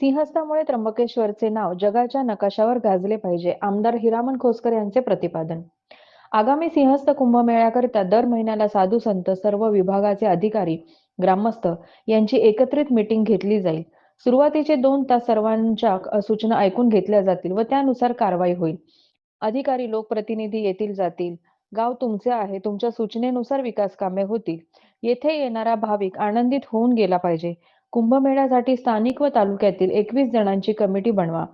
सिंहस्थामुळे त्र्यंबकेश्वरचे नाव जगाच्या नकाशावर गाजले पाहिजे आमदार हिरामन खोसकर यांचे प्रतिपादन. आगामी सिंहस्थ कुंभमेळ्याकरिता दर महिन्याला साधू संत सर्व विभागाचे अधिकारी ग्रामस्थ यांची एकत्रित मीटिंग घेतली जाईल. सुरुवातीचे दोन तास सर्वांच्या सूचना ऐकून घेतल्या जातील व त्यानुसार कारवाई होईल. अधिकारी लोकप्रतिनिधी येतील जातील. गाव तुमचे आहे तुमच्या सूचनेनुसार विकास कामे होतील येथे येणारा भाविक आनंदित होऊन गेला पाहिजे. कुंभमेळ्यासाठी स्थानिक व तालुक्यातील एकवीस जणांची कमिटी बनवा.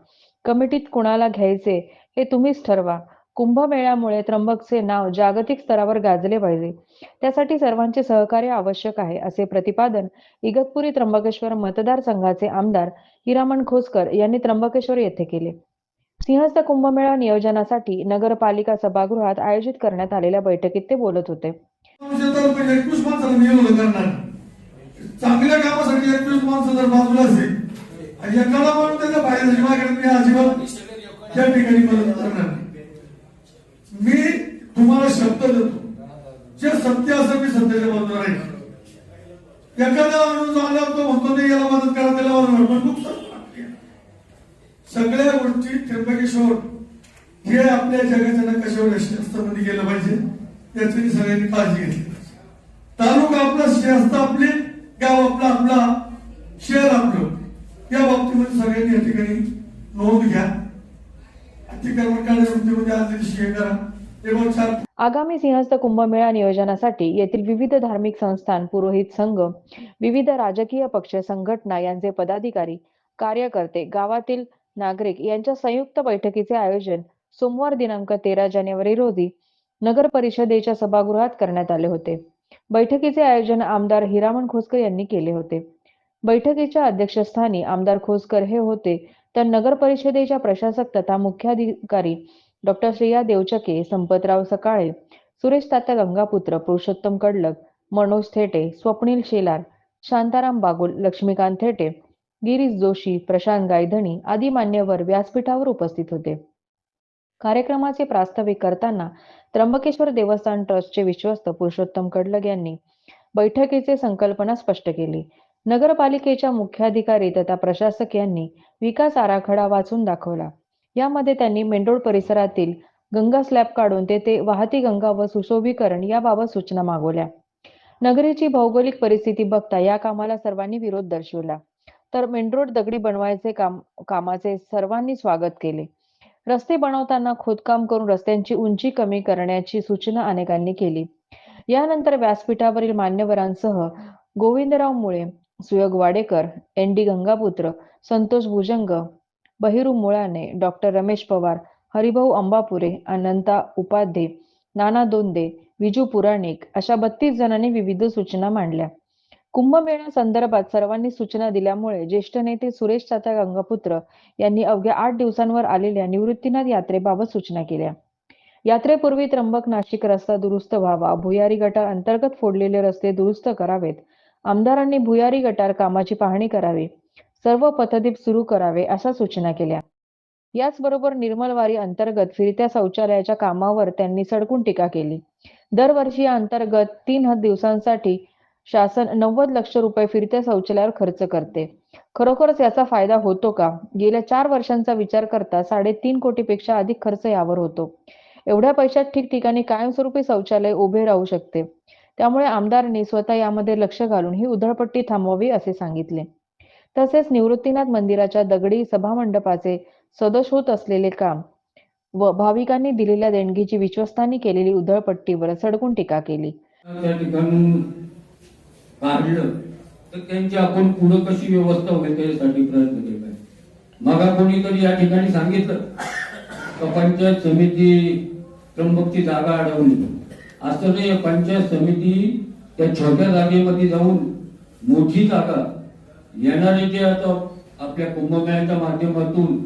कमिटीत कुणाला घ्यायचे हे तुम्हीच ठरवा. कुंभमेळ्यामुळे त्र्यंबकचे नाव जागतिक स्तरावर गाजले पाहिजे. त्यासाठी सर्वांचे सहकार्य आवश्यक आहे असे प्रतिपादन इगतपुरी त्र्यंबकेश्वर मतदारसंघाचे आमदार हिरामण खोसकर यांनी त्र्यंबकेश्वर येथे केले. सिंहस्थ कुंभमेळा नियोजनासाठी नगरपालिका सभागृहात आयोजित करण्यात आलेल्या बैठकीत ते बोलत होते. एकवीस माणसाला नियोजन करणार. चांगल्या कामासाठी एकवीस माणसं जर बाजूला असेल आणि एखादा माणूस त्याच्या बाहेर मागे मी अजिबात त्या ठिकाणी मदत करणार नाही. मी तुम्हाला शब्द देतो. जे सत्य असं मी सत्याच्या बाजूला राहील. एखादा माणूस आला तो म्हणतो नाही याला मदत करा त्याला मदत करा पण नुकसान होणार. सगळ्या गोष्टी त्र्यंबकेश्वर. हे आपल्या जगाच्या नकाशावर मध्ये गेलं पाहिजे. त्याची सगळ्यांनी काळजी घेतली तालुका आपला शहर आपले गाव आपला आपला शहर आपलं. या बाबतीमध्ये सगळ्यांनी या ठिकाणी नोंद घ्या. अतिक्रमण कार्यवृत्तीमध्ये आज दिवशी करा. आगामी सिंहस्थ कुंभमेळा नियोजनासाठी येथील विविध धार्मिक संस्थान पुरोहित संघ विविध राजकीय पक्ष संघटना यांचे पदाधिकारी कार्यकर्ते गावातील नागरिक यांच्या संयुक्त बैठकीचे आयोजन सोमवार दिनांक तेरा जानेवारी रोजी नगर परिषदेच्या सभागृहात करण्यात आले होते. बैठकीचे आयोजन आमदार हिरामण खोसकर यांनी केले होते. बैठकीच्या अध्यक्षस्थानी आमदार खोसकर हे होते तर नगर परिषदेच्या प्रशासक तथा मुख्याधिकारी डॉक्टर श्रेया देवचके संपतराव सकाळे सुरेश तात्या गंगापुत्र पुरुषोत्तम कडलक मनोज थेटे स्वप्नील शेलार शांताराम बागुल लक्ष्मीकांत थेटे गिरीश जोशी प्रशांत गायधणी आदी मान्यवर व्यासपीठावर उपस्थित होते. कार्यक्रमाचे प्रास्ताविक करताना त्र्यंबकेश्वर देवस्थान ट्रस्टचे विश्वस्त पुरुषोत्तम कडलग यांनी बैठकीचे संकल्पना स्पष्ट केली. नगरपालिकेच्या मुख्याधिकारी तथा प्रशासक यांनी विकास आराखडा वाचून दाखवला. यामध्ये त्यांनी मेंढोळ परिसरातील गंगा स्लॅब काढून तेथे वाहती गंगा व सुशोभीकरण याबाबत सूचना मागवल्या. नगरीची भौगोलिक परिस्थिती बघता या कामाला सर्वांनी विरोध दर्शवला. तर मेनरोड दगडी बनवायचे काम कामाचे सर्वांनी स्वागत केले. रस्ते बनवताना खोदकाम करून रस्त्यांची उंची कमी करण्याची सूचना अनेकांनी केली. यानंतर व्यासपीठावरील मान्यवरांसह Govindrao Mule Suyog Wadekar N D Gangaputra Santosh Bhujang Bahiru Mulane doctor Ramesh Pawar Haribhau Ambapure Ananta Upadhye Nana Donde Viju Puranik अशा बत्तीस जणांनी विविध सूचना मांडल्या. कुंभमेळा संदर्भात सर्वांनी सूचना दिल्यामुळे ज्येष्ठ नेते सुरेश चाचा गंगापुत्र यांनी अवघ्या आठ दिवसांवर आलेल्या निवृत्तीनाथ यात्रेबाबत सूचना केल्या. यात्रेपूर्वी त्र्यंबक नाशिक रस्ता दुरुस्त व्हावा भुयारी गटार अंतर्गत फोडलेले रस्ते दुरुस्त करावेत आमदारांनी भुयारी गटार कामाची पाहणी करावी सर्व पथदीप सुरू करावे अशा सूचना केल्या. याचबरोबर निर्मलवारी अंतर्गत फिरत्या शौचालयाच्या कामावर त्यांनी सडकून टीका केली. दरवर्षी अंतर्गत तीन दिवसांसाठी शासन नव्वद लक्ष रुपये फिरत्या शौचालयावर खर्च करते. खरोखरच याचा फायदा होतो का? गेल्या चार वर्षांचा विचार करता साडेतीन कोटीपेक्षा अधिक खर्च यावर होतो. एवढ्या पैशात ठिकठिकाणी कायमस्वरूपी शौचालय उभे राहू शकते. त्यामुळे आमदारांनी स्वतः यामध्ये लक्ष घालून ही उधळपट्टी थांबवावी असे सांगितले. तसेच निवृत्तीनाथ मंदिराच्या दगडी सभामंडपाचे सदोष होत असलेले काम व भाविकांनी दिलेल्या देणगीची विश्वस्तांनी केलेली उधळपट्टीवर सडकून टीका केली. त्या काढलं तर त्यांची आपण पुढं कशी व्यवस्था होईल त्याच्यासाठी प्रयत्न केले पाहिजे. मगा कोणीतरी या ठिकाणी सांगितलं का पंचायत समिती त्र्यंबकची जागा अडवली असं नाही पंचायत समिती त्या छोट्या जागेमध्ये जाऊन मोठी जागा येणारे जे आता आपल्या कुंभमेळ्याच्या माध्यमातून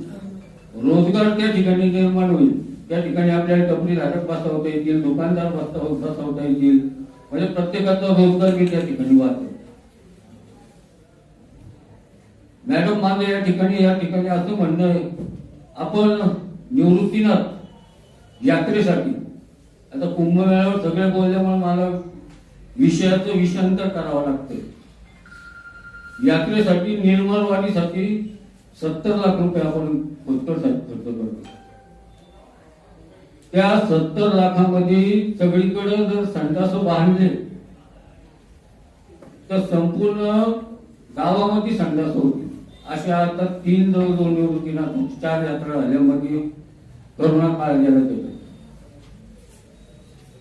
रोजगार त्या ठिकाणी निर्माण होईल. त्या ठिकाणी आपल्याला टपरी धारक बसवता येतील दुकानदार बसता बसवता येतील. म्हणजे प्रत्येकाचा रोजगार मी त्या ठिकाणी वाचेल मॅडम माझं या ठिकाणी या ठिकाणी असं म्हणणं आहे आपण निवृत्तीनाथ यात्रेसाठी आता कुंभमेळ्यावर सगळे बोलल्यामुळे मला विषयाचं विषयांतर करावं लागतं यात्रेसाठी निर्मलवाणीसाठी सत्तर लाख रुपये आपण उत्तर खर्च करतो. त्या सत्तर लाखामध्ये सगळीकडे जर संडास बांधले तर संपूर्ण गावामध्ये संडास होती. अशा आता तीन दोन निवडणुकीना चार यात्रा झाल्यामध्ये करोना काळ गेला त्याच्यात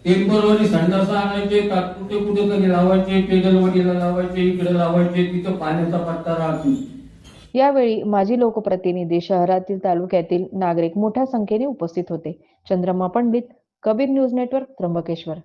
टेम्परवारी संडास आणायचे तात्पुरते कुठे तरी लावायचे पेदलवाडीला लावायचे इकडे लावायचे तिथं पाण्याचा पत्ता राहत. नाही यावेळी माजी लोकप्रतिनिधी शहरातील तालुक्यातील नागरिक मोठ्या संख्येने उपस्थित होते. Chandrama Pandit Kabir news network Trimbakeshwar.